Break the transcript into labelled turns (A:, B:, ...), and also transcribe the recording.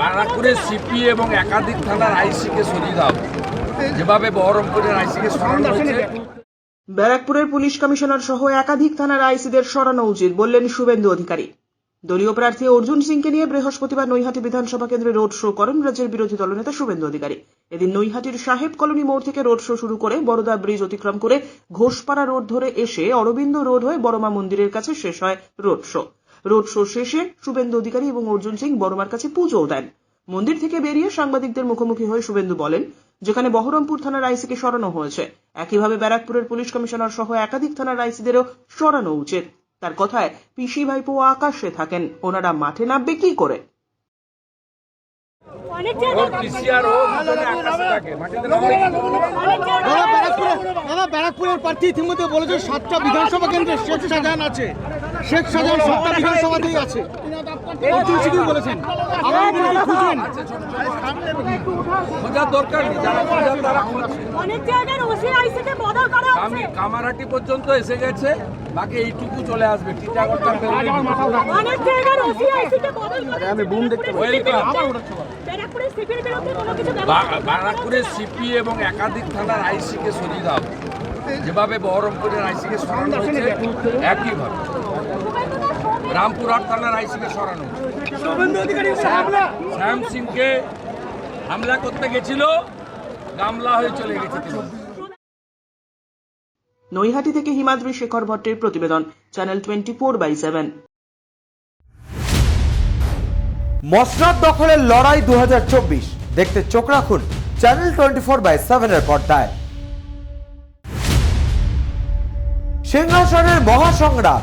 A: বারাকপুরের CP এবং একাধিক থানার আইসিকে সরিয়ে দাও। যেভাবে বহরমপুরের আইসিকে সরানো
B: ব্যারাকপুরের পুলিশ কমিশনার সহ একাধিক থানার আইসিদের সরানো উচিত বললেন শুভেন্দু অধিকারী। দলীয় প্রার্থী অর্জুন সিংকে নিয়ে বৃহস্পতিবার নৈহাটি বিধানসভা কেন্দ্রে রোড শো করেন রাজ্যের বিরোধী দলনেতা শুভেন্দু অধিকারী। এদিন নৈহাটির সাহেব কলোনি মোড় থেকে রোড শো শুরু করে বড়দা ব্রিজ অতিক্রম করে ঘোষপাড়া রোড ধরে এসে অরবিন্দ রোড হয়ে বড়মা মন্দিরের কাছে শেষ হয় রোড শো। রোড শো শেষে শুভেন্দু অধিকারী এবং অর্জুন সিং বড়মার কাছে পুজোও দেন। মন্দির থেকে বেরিয়ে সাংবাদিকদের মুখোমুখি হয়ে শুভেন্দু বলেন যেখানে বহরমপুর থানার আইসিকে সরানো হয়েছে। একইভাবে ব্যারাকপুরের পুলিশ কমিশনার সহ একাধিক থানার আইসিদেরও সরানো উচিত। তার কথায় পিসি ভাইপো আকাশে থাকেন। ওনারা মাঠে নামবে কি করে?
C: ব্যারাকপুরের প্রার্থী ইতিমধ্যে বলেছে সাতটা বিধানসভা কেন্দ্রে শেখ আছে। শেখ সাতটা বিধানসভাতেই আছে। অর্জুন সিং বলেছেন। আগামী দিনে কি খুঁজবেন
A: খোঁজার দরকার নেই যারা খোঁজার তারা
D: অনেক জায়গায় ওসি আইসিকে বদল করা
A: আমি কামারাটি পর্যন্ত এসে গেছে বাকি এইটুকু চলে আসবে টিটাগড়টা
D: অনেক জায়গায় ওসি বদল করা আমি বুম দেখতে
A: সিপি এবং একাধিক থানার আইসিকে সরিয়ে দাও। যেভাবে বহরমপুরের আইসিকে সরানো হয়েছে একইভাবে। রামপুরহাট থানার আইসিকে সরানো। শ্যাম সিংকে হামলা করতে গেছিল গামলা হয়ে চলে গেছে
B: নৈহাটি থেকে হিমাদ্রি শেখর ভট্টের প্রতিবেদন channel twenty four by seven.
E: মসনাদ দখলের লড়াই দু হাজার চব্বিশ। দেখতে চোখ রাখুন চ্যানেল টোয়েন্টি ফোর বাই সেভেনের পর্দায়। সিংহাসনের মহাসংগ্রাম